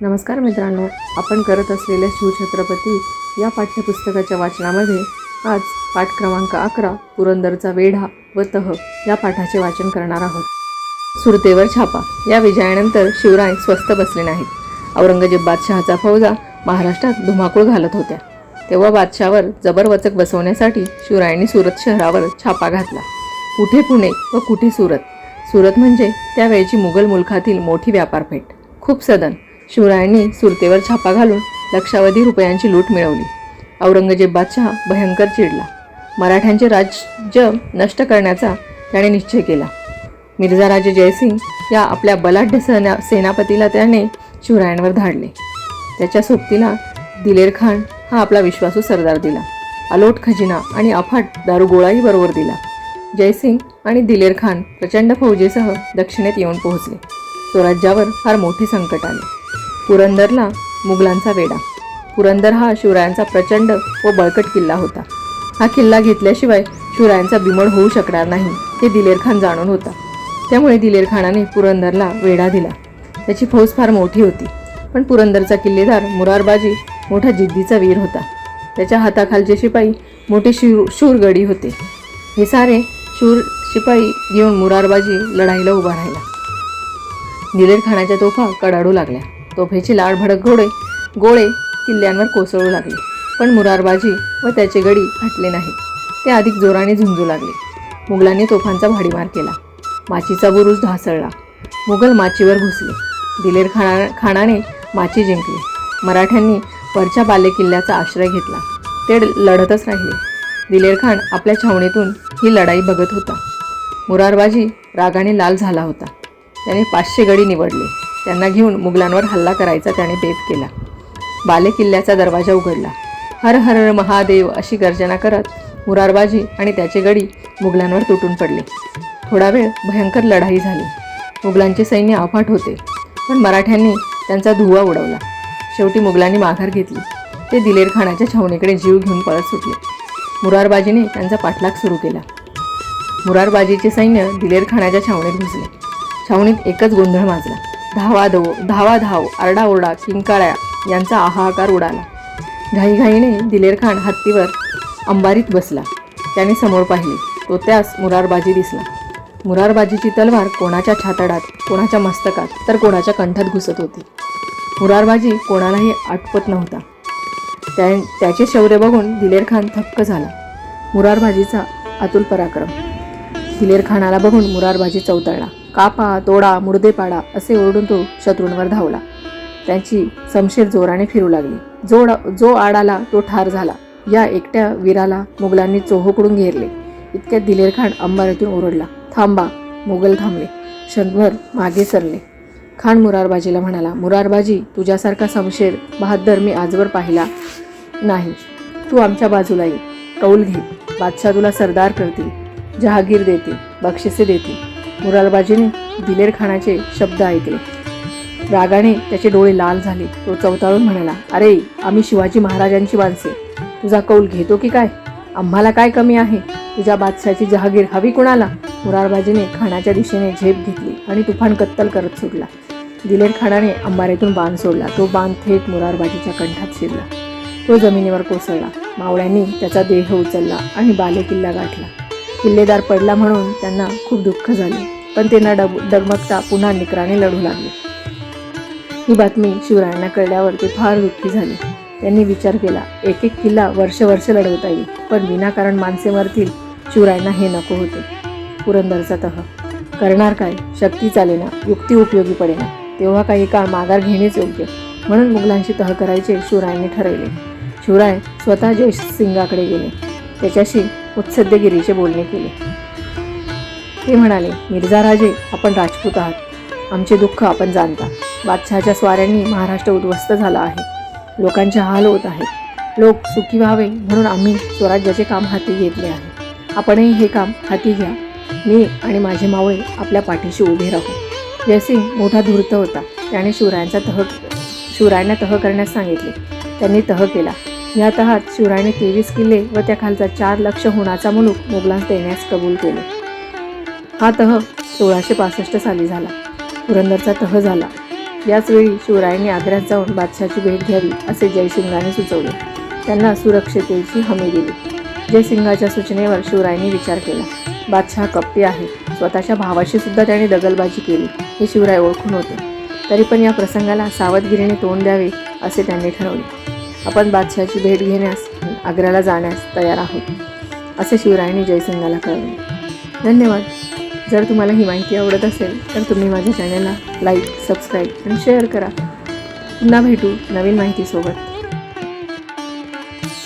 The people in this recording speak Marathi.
नमस्कार मित्रांनो आपण करत असलेल्या शिवछत्रपती या पाठ्यपुस्तकाच्या वाचनामध्ये आज पाठ क्रमांक अकरा पुरंदरचा वेढा व तह या पाठाचे वाचन करणार आहोत. सुरतेवर छापा. या विजयानंतर शिवराय स्वस्थ बसले नाहीत. औरंगजेब बादशहाचा फौजा महाराष्ट्रात धुमाकूळ घालत होत्या. तेव्हा बादशावर जबरवचक बसवण्यासाठी शिवरायांनी सुरत शहरावर छापा घातला. कुठे पुणे व कुठे सुरत? सुरत म्हणजे त्यावेळची मुघल मुलखातील मोठी व्यापारपेठ. खूप सदन. शिवरायांनी सुरतेवर छापा घालून लक्षावधी रुपयांची लूट मिळवली. औरंगजेब बादशहा भयंकर चिडला. मराठ्यांचे राज्य नष्ट करण्याचा त्याने निश्चय केला. मिर्झाराजे जयसिंग या आपल्या बलाढ्य सेना सेनापतीला त्याने शिवरायांवर धाडले. त्याच्या सोबतीला दिलेर खान हा आपला विश्वासू सरदार दिला. अलोट खजिना आणि अफाट दारुगोळाही बरोबर दिला. जयसिंग आणि दिलेर खान प्रचंड फौजेसह दक्षिणेत येऊन पोहोचले. स्वराज्यावर फार मोठे संकट आले. पुरंदरला मुघलांचा वेढा. पुरंदर हा शिवरायांचा प्रचंड व बळकट किल्ला होता. हा किल्ला घेतल्याशिवाय शिवरायांचा बिमळ होऊ शकणार नाही हे दिलेर खान जाणून होता. त्यामुळे दिलेर खानाने पुरंदरला वेढा दिला. त्याची फौज फार मोठी होती पण पुरंदरचा किल्लेदार मुरारबाजी मोठा जिद्दीचा वीर होता. त्याच्या हाताखालचे शिपाई मोठे शूर शूरगडी होते. हे सारे शूर शिपाई घेऊन मुरारबाजी लढाईला उभा राहिला. दिलेर खानाच्या तोफा कडाडू लागल्या. तोफेची लाड भडक घोडे गोळे किल्ल्यांवर कोसळू लागले. पण मुरारबाजी व त्याचे गडी हटले नाहीत. ते अधिक जोराने झुंजू लागले. मुघलांनी तोफांचा भाडीमार केला. माचीचा बुरुज ढासळला. मुघल माचीवर घुसले. दिलेर खाना खानाने माची जिंकली. मराठ्यांनी वरच्या बालेकिल्ल्याचा आश्रय घेतला. ते लढतच राहिले. दिलेर खान आपल्या छावणीतून ही लढाई बघत होता. मुरारबाजी रागाने लाल झाला होता. त्याने पाचशे गडी निवडले. त्यांना घेऊन मुघलांवर हल्ला करायचा त्याने बेत केला. बाले किल्ल्याचा दरवाजा उघडला. हर हर महादेव अशी गर्जना करत मुरारबाजी आणि त्याचे गडी मुघलांवर तुटून पडले. थोडा वेळ भयंकर लढाई झाली. मुघलांचे सैन्य अफाट होते पण मराठ्यांनी त्यांचा धुवा उडवला. शेवटी मुघलांनी माघार घेतली. ते दिलेर खानाच्या छावणीकडे जीव घेऊन पळत सुटले. मुरारबाजीने त्यांचा पाठलाग सुरू केला. मुरारबाजीचे सैन्य दिलेर खानाच्या छावणीत घुसले. छावणीत एकच गोंधळ माजला. धावा दो धावा धाव आरडाओरडा किंकाळ्या यांचा आहाकार उडाला. घाईघाईने दिलेरखान हत्तीवर अंबारीत बसला. त्याने समोर पाहिले. तो त्यास मुरारबाजी दिसला. मुरारबाजीची तलवार कोणाच्या छातडात कोणाच्या मस्तकात तर कोणाच्या कंठात घुसत होती. मुरारबाजी कोणालाही आटपत नव्हता. त्या त्याचे शौर्य बघून दिलेरखान थक्क झाला. मुरारबाजीचा अतुल पराक्रम. दिलेरखानाला बघून मुरारबाजी चौतळला. कापा तोडा मुडदे पाडा असे ओरडून तो शत्रूंवर धावला. त्यांची समशेर जोराने फिरू लागली. जोड जो आड आला तो ठार झाला या एकट्या वीराला मुघलांनी चोहोकडून घेरले. इतक्यात दिलेर खान अंबारीतून ओरडला थांबा मुघल थांबले. क्षणभर मागे सरले. खान मुरारबाजीला म्हणाला मुरारबाजी तुझ्यासारखा समशेर बहादर मी आजवर पाहिला नाही. तू आमच्या बाजूला ये. कौल घे. बादशाह तुला सरदार करतील जहागीर देतील बक्षिसे देतील. मुरारबाजीने दिलेर खानाचे शब्द ऐकले. रागाने त्याचे डोळे लाल झाले. तो चवताळून म्हणाला अरे आम्ही शिवाजी महाराजांची माणसे. तुझा कौल घेतो की काय? आम्हाला काय कमी आहे? तुझ्या बादशाची जहागीर हवी कुणाला? मुरारबाजीने खानाच्या दिशेने झेप घेतली आणि तुफान कत्तल करत सुटला. दिलेर खानाने अंबारेतून बाण सोडला. तो बाण थेट मुरारबाजीच्या कंठात शिरला. तो जमिनीवर कोसळला. मावळ्यांनी त्याचा देह उचलला आणि बालेकिल्ला गाठला. किल्लेदार पडला म्हणून त्यांना खूप दुःख झाले. पण ते न डग डगमगता पुन्हा निकराने लढू लागले. ही बातमी शिवरायांना कळल्यावर ते फार दुःखी झाले. त्यांनी विचार केला एक एक किल्ला वर्ष वर्ष लढवता येईल पण विनाकारण माणसे मरतील शिवरायांना हे नको होते. पुरंदरचा तह. करणार काय? शक्ती चालेना युक्ती उपयोगी पडेना. तेव्हा काही काळ माघार घेणेच योग्य. म्हणून मुघलांशी तह करायचे शिवरायांनी ठरवले. शिवराय स्वतः जयसिंगाकडे गेले. त्याच्याशी उत्सद्यगिरीचे बोलणे केले. ते म्हणाले मिर्झा राजे आपण राजपूत आहात. आमचे दुःख आपण जाणता. बादशहाच्या स्वाऱ्यांनी महाराष्ट्र उद्ध्वस्त झाला आहे. लोकांचे हाल होत आहेत. लोक सुखी व्हावे म्हणून आम्ही स्वराज्याचे काम हाती घेतले आहे. आपणही हे काम हाती घ्या. मी आणि माझे मावळे आपल्या पाठीशी उभे राहू. जयसिंग मोठा धूर्त होता. त्याने शिवरायांचा तह शिवरायांना तह करण्यास सांगितले. त्यांनी तह केला. या तहात शिवरायाने तेवीस किल्ले व त्या खालचा चार लक्ष होण्याचा मुलूक मुघलांस देण्यास कबूल केले. हा तह सोळाशे पासष्ट साली झाला. पुरंदरचा तह झाला. याचवेळी शिवरायांनी आग्र्यात जाऊन बादशाची भेट घ्यावी असे जयसिंगाने सुचवले. त्यांना सुरक्षितेची हमी दिली. जयसिंगाच्या सूचनेवर शिवरायांनी विचार केला. बादशहा कप्पी आहे. स्वतःच्या भावाशी सुद्धा त्याने दगलबाजी केली. हे शिवराय ओळखून होते. तरी पण या प्रसंगाला सावधगिरीने तोंड द्यावे असे त्यांनी ठरवले. आपण बादशहाची भेट घेण्यास आग्र्याला जाण्यास तयार आहोत असे शिवरायांनी जयसिंगाला कळवले. धन्यवाद. जर तुम्हाला ही माहिती आवडत असेल तर तुम्ही माझ्या चॅनलला लाईक सबस्क्राईब आणि शेअर करा. पुन्हा भेटू नवीन माहितीसोबत.